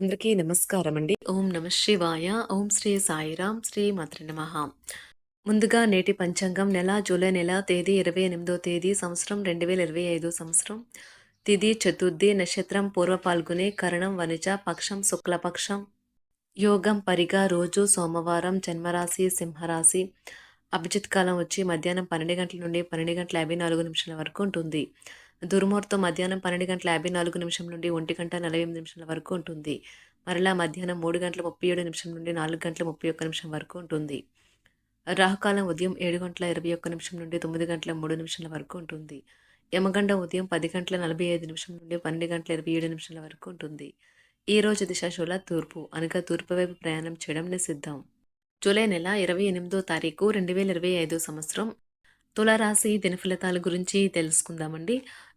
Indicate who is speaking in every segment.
Speaker 1: అందరికీ నమస్కారం అండి. ఓం నమ శివాయ. ఓం శ్రీ సాయిరాం. శ్రీ మాత్రే నమః. ముందుగా నేటి పంచాంగం నెల జూలై నెల తేదీ 28వ తేదీ సంవత్సరం 2025 సంవత్సరం. తిథి చతుర్థి నక్షత్రం పూర్వ పాల్గొనే కరణం వనిజ పక్షం శుక్లపక్షం యోగం పరిగా రోజు సోమవారం జన్మరాశి సింహరాశి అభిజిత్ కాలం వచ్చి మధ్యాహ్నం పన్నెండు గంటల నుండి పన్నెండు గంటల యాభై నాలుగు నిమిషాల వరకు ఉంటుంది దుర్ముహూర్తం మధ్యాహ్నం పన్నెండు గంటల యాభై నాలుగు నిమిషం నుండి ఒంటి గంట నలభై ఎనిమిది నిమిషాల వరకు ఉంటుంది. మరలా మధ్యాహ్నం మూడు గంటల ముప్పై ఏడు నిమిషం నుండి నాలుగు గంటల ముప్పై ఒక్క నిమిషం వరకు ఉంటుంది. రాహుకాలం ఉదయం ఏడు గంటల ఇరవై ఒక్క నిమిషం నుండి తొమ్మిది గంటల మూడు నిమిషాల వరకు ఉంటుంది. యమగండ ఉదయం పది గంటల నలభై ఐదు నిమిషం నుండి పన్నెండు గంటల ఇరవై ఏడు నిమిషాల వరకు ఉంటుంది. ఈ రోజు దిశాశూల తూర్పు అనగా తూర్పు వైపు ప్రయాణం చేయడం నిషిద్ధం జూలై నెల ఇరవై ఎనిమిదో తారీఖు రెండు వేల ఇరవై ఐదో సంవత్సరం. తులారాశి దినఫలితాల గురించి తెలుసుకుందామండి.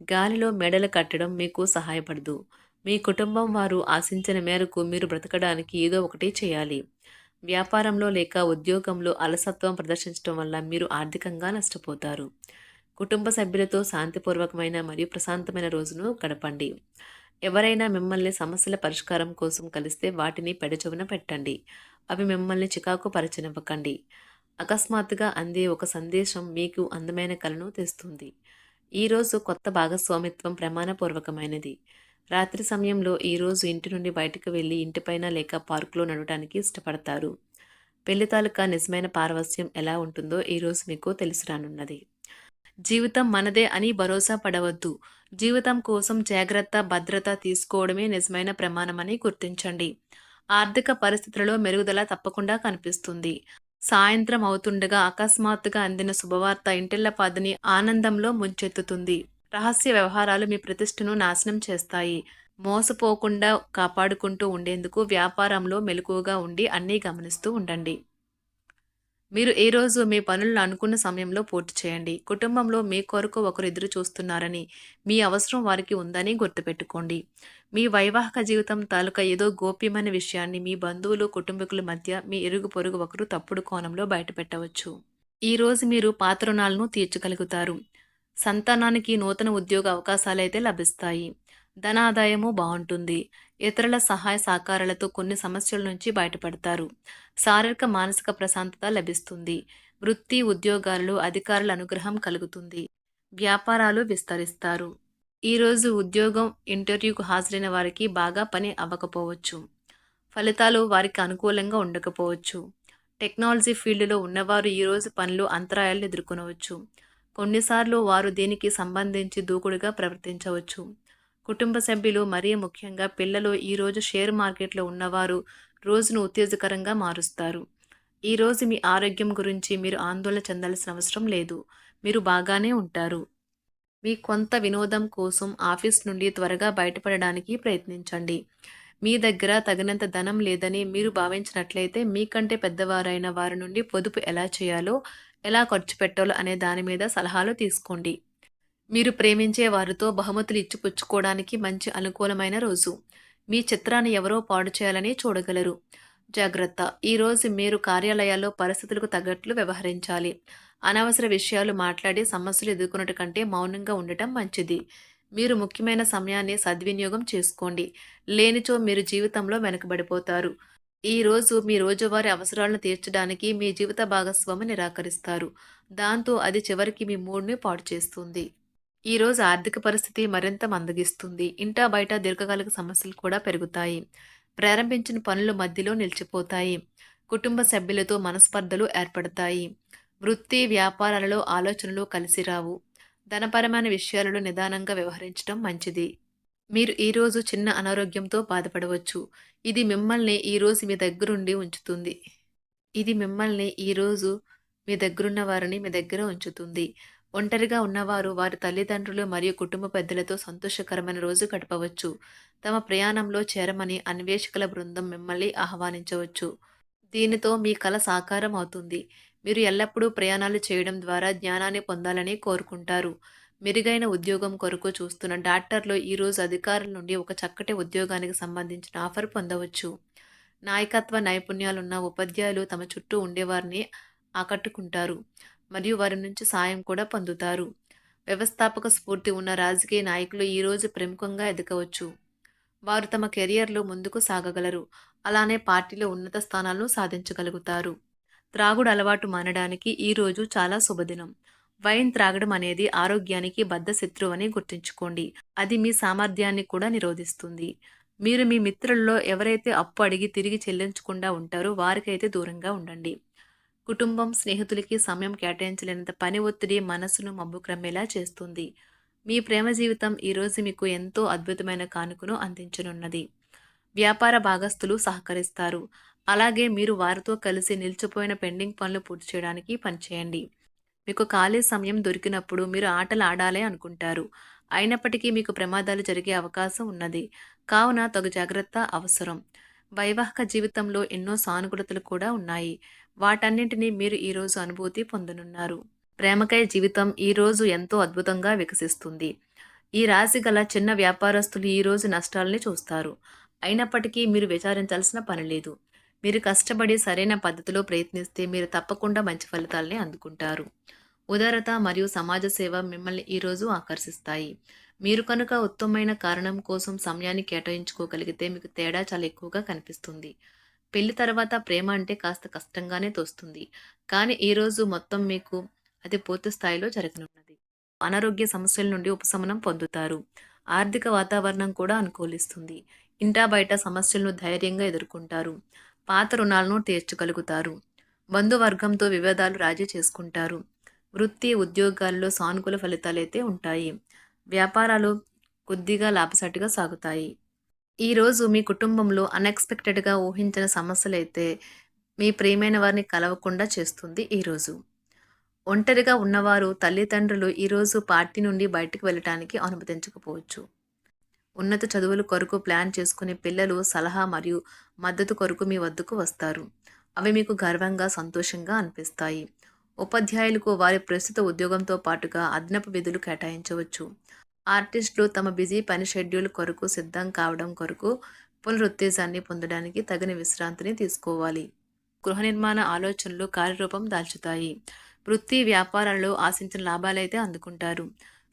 Speaker 1: గాలిలో మెడలు కట్టడం మీకు సహాయపడదు. మీ కుటుంబం వారు ఆశించిన మేరకు మీరు బ్రతకడానికి ఏదో ఒకటి చేయాలి. వ్యాపారంలో లేక ఉద్యోగంలో అలసత్వం ప్రదర్శించడం వల్ల మీరు ఆర్థికంగా నష్టపోతారు. కుటుంబ సభ్యులతో శాంతిపూర్వకమైన మరియు ప్రశాంతమైన రోజును గడపండి. ఎవరైనా మిమ్మల్ని సమస్యల పరిష్కారం కోసం కలిస్తే వాటిని పెడచెవిన పెట్టండి. అవి మిమ్మల్ని చికాకు పరచనివ్వకండి. అకస్మాత్తుగా అందే ఒక సందేశం మీకు అందమైన కలను తెస్తుంది. ఈరోజు కొత్త భాగస్వామిత్వం ప్రమాణపూర్వకమైనది. రాత్రి సమయంలో ఈరోజు ఇంటి నుండి బయటకు వెళ్ళి ఇంటిపైన లేక పార్కులో నడవడానికి ఇష్టపడతారు. పెళ్ళి తాలూకా నిజమైన పారవస్యం ఎలా ఉంటుందో ఈరోజు మీకు తెలిసి రానున్నది జీవితం మనదే అని భరోసా పడవద్దు. జీవితం కోసం జాగ్రత్త భద్రత తీసుకోవడమే నిజమైన ప్రమాణమని గుర్తించండి. ఆర్థిక పరిస్థితులలో మెరుగుదల తప్పకుండా కనిపిస్తుంది. సాయంత్రం అవుతుండగా అకస్మాత్తుగా అందిన శుభవార్త ఇంటిల్లపాదని ఆనందంలో ముంచెత్తుతుంది. రహస్య వ్యవహారాలు మీ ప్రతిష్టను నాశనం చేస్తాయి. మోసపోకుండా కాపాడుకుంటూ ఉండేందుకు వ్యాపారంలో మెలకువగా ఉండి అన్నీ గమనిస్తూ ఉండండి. మీరు ఏ రోజు మీ పనులను అనుకున్న సమయంలో పూర్తి చేయండి. కుటుంబంలో మీ కొరకు ఒకరు ఎదురు చూస్తున్నారని మీ అవసరం వారికి ఉందని గుర్తుపెట్టుకోండి. మీ వైవాహిక జీవితం తాలూకా ఏదో గోప్యమైన విషయాన్ని మీ బంధువులు కుటుంబీకుల మధ్య మీ ఇరుగు పొరుగు ఒకరు తప్పుడు కోణంలో బయటపెట్టవచ్చు. ఈ రోజు మీరు పాత రుణాలను తీర్చగలుగుతారు. సంతానానికి నూతన ఉద్యోగ అవకాశాలైతే లభిస్తాయి. ధనాదాయము బాగుంటుంది. ఇతరుల సహాయ సహకారాలతో కొన్ని సమస్యల నుంచి బయటపడతారు. శారీరక మానసిక ప్రశాంతత లభిస్తుంది. వృత్తి ఉద్యోగాలలో అధికారుల అనుగ్రహం కలుగుతుంది. వ్యాపారాలు విస్తరిస్తారు. ఈరోజు ఉద్యోగం ఇంటర్వ్యూకు హాజరైన వారికి బాగా పని అవ్వకపోవచ్చు. ఫలితాలు వారికి అనుకూలంగా ఉండకపోవచ్చు. టెక్నాలజీ ఫీల్డ్లో ఉన్నవారు ఈరోజు పనులు అంతరాయాలను ఎదుర్కొనవచ్చు. కొన్నిసార్లు వారు దీనికి సంబంధించి దూకుడుగా ప్రవర్తించవచ్చు. కుటుంబ సభ్యులు మరీ ముఖ్యంగా పిల్లలు ఈరోజు షేర్ మార్కెట్లో ఉన్నవారు రోజును ఉత్తేజకరంగా మారుస్తారు. ఈరోజు మీ ఆరోగ్యం గురించి మీరు ఆందోళన చెందాల్సిన అవసరం లేదు. మీరు బాగానే ఉంటారు. మీ కొంత వినోదం కోసం ఆఫీస్ నుండి త్వరగా బయటపడడానికి ప్రయత్నించండి. మీ దగ్గర తగినంత ధనం లేదని మీరు భావించినట్లయితే మీకంటే పెద్దవారైన వారి నుండి పొదుపు ఎలా చేయాలో ఎలా ఖర్చు పెట్టాలో అనే దాని మీద సలహాలు తీసుకోండి. మీరు ప్రేమించే వారితో బహుమతులు ఇచ్చిపుచ్చుకోవడానికి మంచి అనుకూలమైన రోజు. మీ చిత్రాన్ని ఎవరో పాడు చేయాలని చూడగలరు. జాగ్రత్త. ఈరోజు మీరు కార్యాలయాల్లో పరిస్థితులకు తగ్గట్లు వ్యవహరించాలి. అనవసర విషయాలు మాట్లాడి సమస్యలు ఎదుర్కొన్నట్టు కంటే మౌనంగా ఉండటం మంచిది. మీరు ముఖ్యమైన సమయాన్ని సద్వినియోగం చేసుకోండి. లేనిచో మీరు జీవితంలో వెనకబడిపోతారు. ఈ రోజు మీ రోజువారి అవసరాలను తీర్చడానికి మీ జీవిత భాగస్వామి నిరాకరిస్తారు. దాంతో అది చివరికి మీ మూడ్ని పాడు చేస్తుంది. ఈ రోజు ఆర్థిక పరిస్థితి మరింత మందగిస్తుంది. ఇంటా బయట దీర్ఘకాలిక సమస్యలు కూడా పెరుగుతాయి. ప్రారంభించిన పనులు మధ్యలో నిలిచిపోతాయి. కుటుంబ సభ్యులతో మనస్పర్ధలు ఏర్పడతాయి. వృత్తి వ్యాపారాలలో ఆలోచనలు కలిసి రావు. ధనపరమైన విషయాలలో నిదానంగా వ్యవహరించడం మంచిది. మీరు ఈరోజు చిన్న అనారోగ్యంతో బాధపడవచ్చు. ఇది మిమ్మల్ని ఈరోజు మీ దగ్గరుండి ఉంచుతుంది. ఇది మిమ్మల్ని ఈరోజు మీ దగ్గరున్న వారిని మీ దగ్గర ఉంచుతుంది. ఒంటరిగా ఉన్నవారు వారి తల్లిదండ్రులు మరియు కుటుంబ పెద్దలతో సంతోషకరమైన రోజు గడపవచ్చు. తమ ప్రయాణంలో చేరమని అన్వేషకుల బృందం మిమ్మల్ని ఆహ్వానించవచ్చు. దీనితో మీ కల సాకారం అవుతుంది. మీరు ఎల్లప్పుడూ ప్రయాణాలు చేయడం ద్వారా జ్ఞానాన్ని పొందాలని కోరుకుంటారు. మెరుగైన ఉద్యోగం కొరకు చూస్తున్న డాక్టర్లు ఈరోజు అధికారుల నుండి ఒక చక్కటి ఉద్యోగానికి సంబంధించిన ఆఫర్ పొందవచ్చు. నాయకత్వ నైపుణ్యాలున్న ఉపాధ్యాయులు తమ చుట్టూ ఉండేవారిని ఆకట్టుకుంటారు. మరియు వారి నుంచి సాయం కూడా పొందుతారు. వ్యవస్థాపక స్ఫూర్తి ఉన్న రాజకీయ నాయకులు ఈరోజు ప్రముఖంగా ఎదగవచ్చు. వారు తమ కెరియర్లో ముందుకు సాగగలరు. అలానే పార్టీలో ఉన్నత స్థానాలను సాధించగలుగుతారు. త్రాగుడు అలవాటు మానడానికి ఈరోజు చాలా శుభదినం. వైన్ త్రాగడం అనేది ఆరోగ్యానికి బద్ధ శత్రువు గుర్తుంచుకోండి. అది మీ సామర్థ్యాన్ని కూడా నిరోధిస్తుంది. మీరు మీ మిత్రుల్లో ఎవరైతే అప్పు అడిగి తిరిగి చెల్లించకుండా ఉంటారో వారికైతే దూరంగా ఉండండి. కుటుంబం స్నేహితులకి సమయం కేటాయించలేనంత పని ఒత్తిడి మనసును మబ్బుక్రమేలా చేస్తుంది. మీ ప్రేమ జీవితం ఈరోజు మీకు ఎంతో అద్భుతమైన కానుకను అందించనున్నది. వ్యాపార భాగస్తులు సహకరిస్తారు. అలాగే మీరు వారితో కలిసి నిలిచిపోయిన పెండింగ్ పనులు పూర్తి చేయడానికి పనిచేయండి. మీకు ఖాళీ సమయం దొరికినప్పుడు మీరు ఆటలు ఆడాలి అనుకుంటారు. అయినప్పటికీ మీకు ప్రమాదాలు జరిగే అవకాశం ఉన్నది. కావున తగు జాగ్రత్త అవసరం. వైవాహిక జీవితంలో ఎన్నో సానుకూలతలు కూడా ఉన్నాయి. వాటన్నింటినీ మీరు ఈరోజు అనుభూతి పొందనున్నారు. ప్రేమకై జీవితం ఈరోజు ఎంతో అద్భుతంగా వికసిస్తుంది. ఈ రాశి గల చిన్న వ్యాపారస్తులు ఈరోజు నష్టాలని చూస్తారు. అయినప్పటికీ మీరు విచారించాల్సిన పని లేదు. మీరు కష్టపడి సరైన పద్ధతిలో ప్రయత్నిస్తే మీరు తప్పకుండా మంచి ఫలితాలని అందుకుంటారు. ఉదారత మరియు సమాజ సేవ మిమ్మల్ని ఈరోజు ఆకర్షిస్తాయి. మీరు కనుక ఉత్తమమైన కారణం కోసం సమయాన్ని కేటాయించుకోగలిగితే మీకు తేడా చాలా ఎక్కువగా కనిపిస్తుంది. పెళ్ళి తర్వాత ప్రేమ అంటే కాస్త కష్టంగానే తోస్తుంది. కానీ ఈరోజు మొత్తం మీకు అది పూర్తి స్థాయిలో జరగనున్నది. అనారోగ్య సమస్యల నుండి ఉపశమనం పొందుతారు. ఆర్థిక వాతావరణం కూడా అనుకూలిస్తుంది. ఇంటా బయట సమస్యలను ధైర్యంగా ఎదుర్కొంటారు. పాత రుణాలను తీర్చగలుగుతారు. బంధువర్గంతో వివాదాలు రాజీ చేసుకుంటారు. వృత్తి ఉద్యోగాల్లో సానుకూల ఫలితాలైతే ఉంటాయి. వ్యాపారాలు కొద్దిగా లాభసాటిగా సాగుతాయి. ఈరోజు మీ కుటుంబంలో అన్ఎక్స్పెక్టెడ్గా ఊహించిన సమస్యలైతే మీ ప్రియమైన వారిని కలవకుండా చేస్తుంది ఈరోజు ఒంటరిగా ఉన్నవారు తల్లిదండ్రులు ఈరోజు పార్టీ నుండి బయటకు వెళ్ళటానికి అనుమతించకపోవచ్చు. ఉన్నత చదువుల కొరకు ప్లాన్ చేసుకునే పిల్లలు సలహా మరియు మద్దతు కొరకు మీ వద్దకు వస్తారు. అవి మీకు గర్వంగా సంతోషంగా అనిపిస్తాయి. ఉపాధ్యాయులకు వారి ప్రస్తుత ఉద్యోగంతో పాటుగా అదనపు విధులు కేటాయించవచ్చు. ఆర్టిస్టులు తమ బిజీ పని షెడ్యూల్ కొరకు సిద్ధం కావడం కొరకు పునరుత్తేజాన్ని పొందడానికి తగిన విశ్రాంతిని తీసుకోవాలి. గృహ నిర్మాణ ఆలోచనలు కార్యరూపం దాల్చుతాయి. వృత్తి వ్యాపారాల్లో ఆశించిన లాభాలైతే అందుకుంటారు.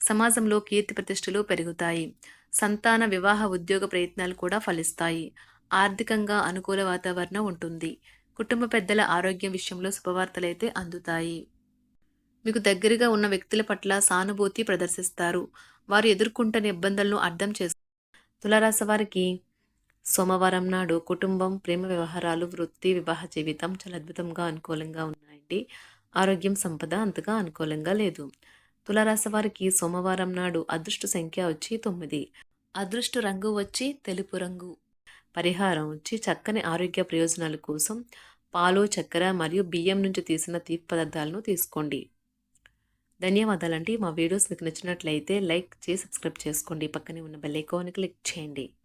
Speaker 1: సమాజంలో కీర్తి ప్రతిష్టలు పెరుగుతాయి. సంతాన వివాహ ఉద్యోగ ప్రయత్నాలు కూడా ఫలిస్తాయి. ఆర్థికంగా అనుకూల వాతావరణం ఉంటుంది. కుటుంబ పెద్దల ఆరోగ్యం విషయంలో శుభవార్తలైతే అందుతాయి. మీకు దగ్గరగా ఉన్న వ్యక్తుల పట్ల సానుభూతి ప్రదర్శిస్తారు. వారు ఎదుర్కొంటున్న ఇబ్బందులను అర్థం చేస్తారు తులరాశి వారికి సోమవారం నాడు కుటుంబం ప్రేమ వ్యవహారాలు వృత్తి వివాహ జీవితం చాలా అద్భుతంగా అనుకూలంగా ఉన్నాయండి. ఆరోగ్యం సంపద అంతగా అనుకూలంగా లేదు. తులరాశి వారికి సోమవారం నాడు అదృష్ట సంఖ్య వచ్చి తొమ్మిది. అదృష్ట రంగు వచ్చి తెలుపు రంగు. పరిహారం వచ్చి చక్కని ఆరోగ్య ప్రయోజనాల కోసం పాలు చక్కెర మరియు బియ్యం నుంచి తీసిన తీపి పదార్థాలను తీసుకోండి. ధన్యవాదాలండి. మా వీడియోస్ మీకు నచ్చినట్లయితే లైక్ చేసి సబ్స్క్రైబ్ చేసుకోండి. పక్కనే ఉన్న బెల్ ఐకాన్ క్లిక్ చేయండి.